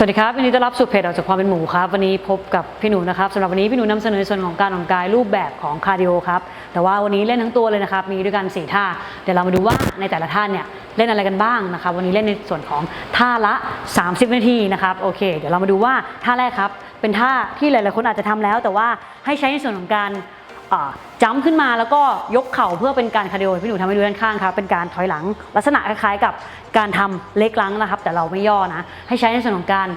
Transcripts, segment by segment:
สวัสดีครับวันนี้ต้อนรับสู่เพจออกจากความเป็นหมูครับวันนี้พบกับพี่หนูนะครับสำหรับวันนี้พี่หนูนำเสนอส่วนของการออกกำลังกายรูปแบบของคาร์ดิโอครับแต่ว่าวันนี้เล่นทั้งตัวเลยนะครับมีด้วยกันสี่ท่า เดี๋ยวเรามาดูว่าในแต่ละท่าเนี่ยเล่นอะไรกันบ้างนะครับวันนี้เล่นในส่วนของท่าละ 30 นาทีนะครับโอเค เดี๋ยวเรามาดูว่าท่าแรกครับเป็นท่าที่หลายๆคนอาจจะทำแล้ว แต่ว่าให้ใช้ในส่วนของการ จัมขึ้นมาแล้วก็ยกเข่าเพื่อเป็นการคาร์ดิโอพี่หนูทำให้ดูด้านข้างครับเป็นการถอยหลัง ลักษณะคล้ายๆกับการทำเล็กลังนะครับ แต่เราไม่ย่อนะ ให้ใช้ในส่วนของการ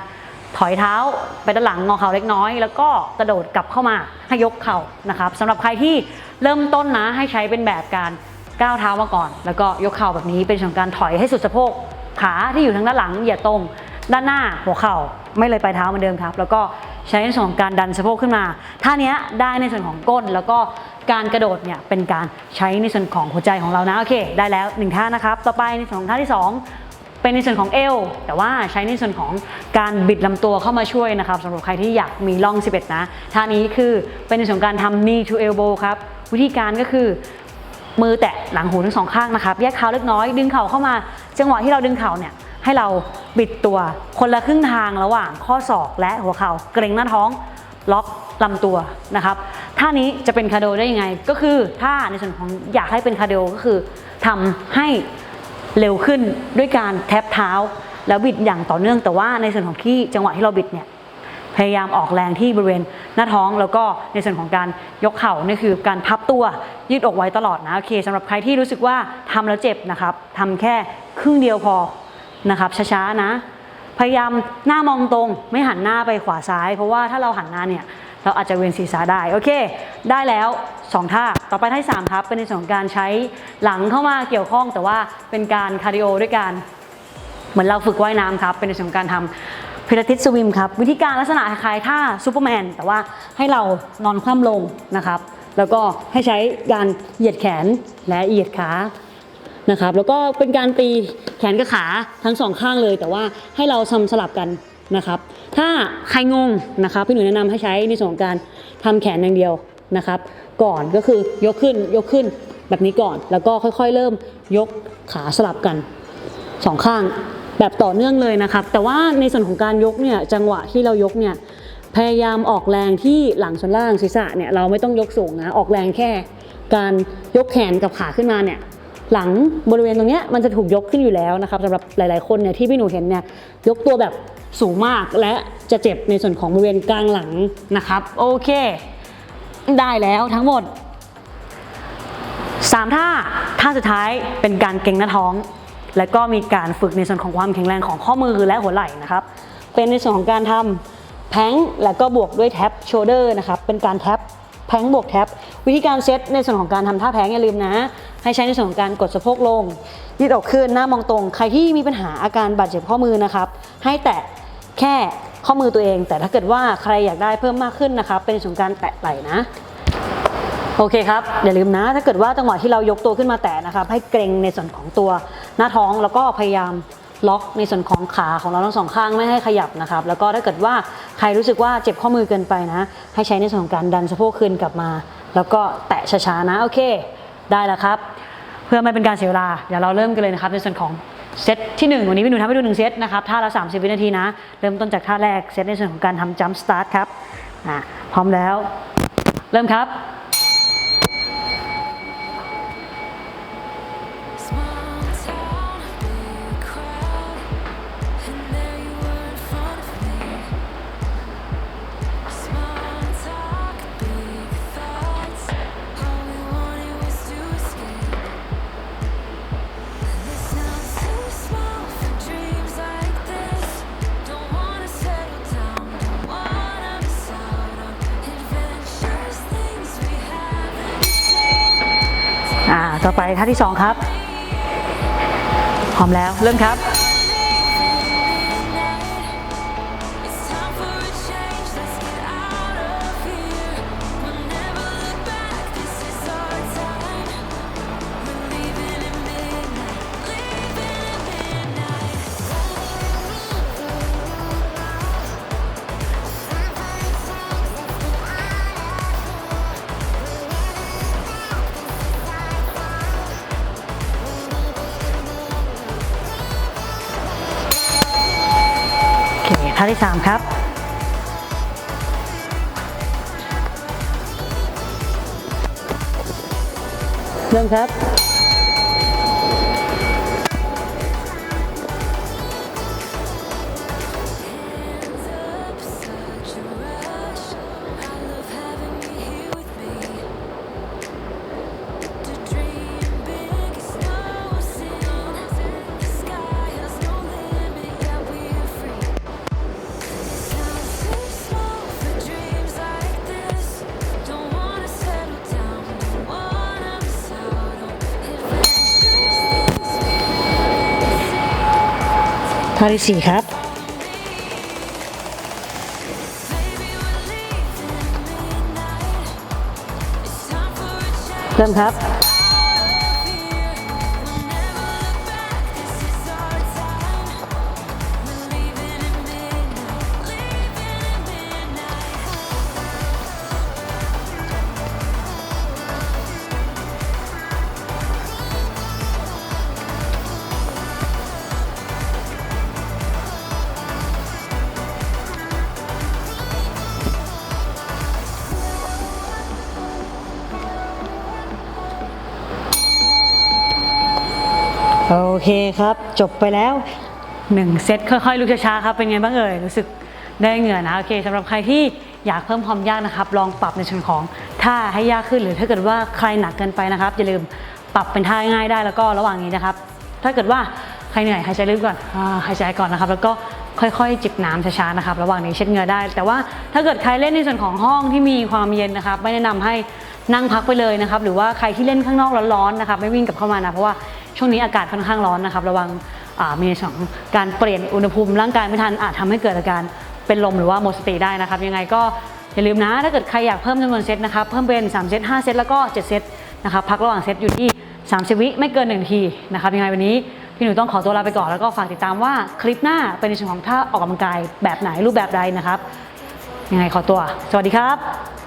ถอยเท้าไปด้านหลังงอเข่าเล็กน้อย แล้วก็กระโดดกลับเข้ามาให้ยกเข่านะครับสำหรับใครที่เริ่มต้นนะให้ใช้เป็นแบบการก้าวเท้ามาก่อน แล้วก็ยกเข่าแบบนี้เป็นส่วนของการถอยให้สุดสะโพกขาที่อยู่ทางด้านหลังอย่าตรงด้านหน้าหัวเข่าไม่เลยปลายเท้าเหมือนเดิมครับ แล้วก็ ใช้ในส่วนของการดันสะโพกขึ้นมาท่านี้ได้ในส่วนของก้น แล้วก็การกระโดดเนี่ยเป็นการใช้ในส่วนของหัวใจของเรานะโอเค ได้แล้วหนึ่งท่านะครับ ต่อไปในส่วนของท่าที่สองเป็นในส่วนของเอว แต่ว่าใช้ในส่วนของการบิดลำตัวเข้ามาช่วยนะครับสำหรับใครที่อยากมีล่อง 11 นะท่านี้คือเป็นในส่วนของการทำ knee to elbow ครับวิธีการก็คือมือแตะหลังหูทั้งสองข้างนะครับ แยกเท้าเล็กน้อย ดึงเข่าเข้ามา จังหวะที่เราดึงเข่าเนี่ย ให้เราบิดตัวคนละครึ่งทางระหว่างข้อศอกและหัวเข่าเกร็งหน้าท้องล็อกลำตัวนะครับท่านี้จะเป็นคาร์ดิโอได้ยังไง ก็คือถ้าในส่วนของอยากให้เป็นคาร์ดิโอก็คือทำให้เร็วขึ้นด้วยการแท็บเท้า แล้วบิดอย่างต่อเนื่องแต่ว่าในส่วนของที่จังหวะที่เราบิดเนี่ยพยายามออกแรงที่บริเวณหน้าท้องแล้วก็ในส่วนของการยกเข่านี่คือการพับตัวยืดอกไว้ตลอดนะโอเคสำหรับใครที่รู้สึกว่าทำแล้วเจ็บนะครับทำแค่ครึ่งเดียวพอ นะครับ ช้าๆนะ พยายามหน้ามองตรง ไม่หันหน้าไปขวาซ้าย เพราะว่าถ้าเราหันหน้าเนี่ยเราอาจจะเวียนศีรษะได้ โอเค ได้แล้วสองท่า ต่อไปท่าสามครับ เป็นในส่วนของการใช้หลังเข้ามาเกี่ยวข้อง แต่ว่าเป็นการคาร์ดิโอด้วยการเหมือนเราฝึกว่ายน้ำครับ เป็นในส่วนของการทำพิลาทิสสวิมครับ วิธีการลักษณะคล้ายๆท่าซูเปอร์แมน แต่ว่าให้เรานอนคว่ำลงนะครับ แล้วก็ให้ใช้การเหยียดแขนและเหยียดขา นะครับ แล้วก็เป็นการตี แขนกับขาทั้งสองข้างเลย แต่ว่าให้เราทำสลับกันนะครับ ถ้าใครงงนะครับพี่หนูแนะนำให้ใช้ในส่วนของการทำแขนอย่างเดียวนะครับ ก่อนก็คือยกขึ้นยกขึ้นแบบนี้ก่อน แล้วก็ค่อยๆ เริ่มยกขาสลับกันสองข้างแบบต่อเนื่องเลยนะครับ แต่ว่าในส่วนของการยกเนี่ยจังหวะที่เรายกเนี่ยพยายามออกแรงที่หลังส่วนล่างศีรษะเนี่ยเราไม่ต้องยกสูงนะออกแรงแค่ การยกแขนกับขาขึ้นมาเนี่ย หลังบริเวณตรงเนี้ยมันจะถูกยกขึ้นอยู่แล้วนะครับสำหรับหลายๆคนเนี่ยที่พี่หนูเห็นเนี่ยยกตัวแบบสูงมากและจะเจ็บในส่วนของบริเวณกลางหลังนะครับโอเค ได้แล้วทั้งหมดสามท่าท่าสุดท้ายเป็นการเก่งหน้าท้อง และก็มีการฝึกในส่วนของความแข็งแรงของข้อมือและหัวไหล่นะครับเป็นในส่วนของการทำแพงแล้วก็บวกด้วยแท็บโชเดอร์นะครับเป็นการแท็บแพงบวกแท็บวิธีการเซตในส่วนของการทำท่าแพงอย่าลืมนะ ให้ใช้ในส่วนของการกดสะโพกลง ยืดอกขึ้นหน้ามองตรง ใครที่มีปัญหาอาการบาดเจ็บข้อมือนะครับ ให้แตะแค่ข้อมือตัวเอง แต่ถ้าเกิดว่าใครอยากได้เพิ่มมากขึ้นนะครับ เป็นส่วนการแตะไหล่นะ โอเคครับ อย่าลืมนะ ถ้าเกิดว่าจังหวะที่เรายกตัวขึ้นมาแตะนะครับ ให้เกรงในส่วนของตัวหน้าท้องแล้วก็พยายามล็อกในส่วนของขาของเราทั้งสองข้างไม่ให้ขยับนะครับ แล้วก็ถ้าเกิดว่าใครรู้สึกว่าเจ็บข้อมือเกินไปนะ ให้ใช้ในส่วนของการดันสะโพกขึ้นกลับมา แล้วก็แตะช้าๆนะ โอเค ได้แล้วครับ พื่อไม่เป็นการเสียเวลาเดี๋ยวเราเริ่มกันเลยนะครับในส่วนของเซตที่ 1 วันนี้พี่หนูทำให้ดูหนึ่งเซตนะครับท่าละ 30 วินาทีนะ เริ่มต้นจากท่าแรกเซตในส่วนของการทำจัมป์สตาร์ทครับพร้อมแล้ว เริ่มครับ ต่อไปท่าที่ 2 ครับ พร้อมแล้ว เริ่มครับ ท่าที่ 3 ครับ เริ่มครับ ข้อที่สี่ครับ เริ่มครับ โอเคครับ จบไปแล้ว1เซตค่อยๆลุกช้าๆครับเป็นไงบ้างเอ่ยรู้สึกได้เหงื่อนะโอเคสำหรับใครที่อยากเพิ่มความยากนะครับ ลองปรับในส่วนของท่าให้ยากขึ้นหรือถ้าเกิดว่าใครหนักเกินไปนะครับอย่าลืมปรับเป็นท่าง่ายได้แล้วก็ระหว่างนี้นะครับ ถ้าเกิดว่าใครเหนื่อยหายใจลึกก่อนหายใจก่อนนะครับ แล้วก็ค่อยๆ จิบน้ำช้าๆนะครับ ระหว่างนี้เช็ดเหงื่อได้ แต่ว่าถ้าเกิดใครเล่นในส่วนของห้องที่มีความเย็นนะครับ ไม่แนะนำให้นั่งพักไปเลยนะครับ หรือว่าใครที่เล่นข้างนอกร้อนๆนะครับ ไม่วิ่งกลับเข้ามานะเพราะว่า ช่วงนี้อากาศค่อนข้างร้อนนะครับ ระวังมีในส่วนของการเปลี่ยนอุณหภูมิร่างกายไม่ทันอาจทำให้เกิดอาการเป็นลมหรือว่าหมดสติได้นะครับ ยังไงก็อย่าลืมนะถ้าเกิดใครอยากเพิ่มจำนวนเซตนะครับเพิ่มเป็น 3 เซต 5 เซตแล้วก็ 7 เซตนะครับพักระหว่างเซตอยู่ที่ 30 วิไม่เกิน1นาทีนะครับยังไงวันนี้พี่หนูต้องขอตัวลาไปก่อนแล้วก็ฝากติดตามว่าคลิปหน้าเป็นในส่วนของท่าออกกำลังกายแบบไหนรูปแบบใดนะครับยังไงขอตัว สวัสดีครับ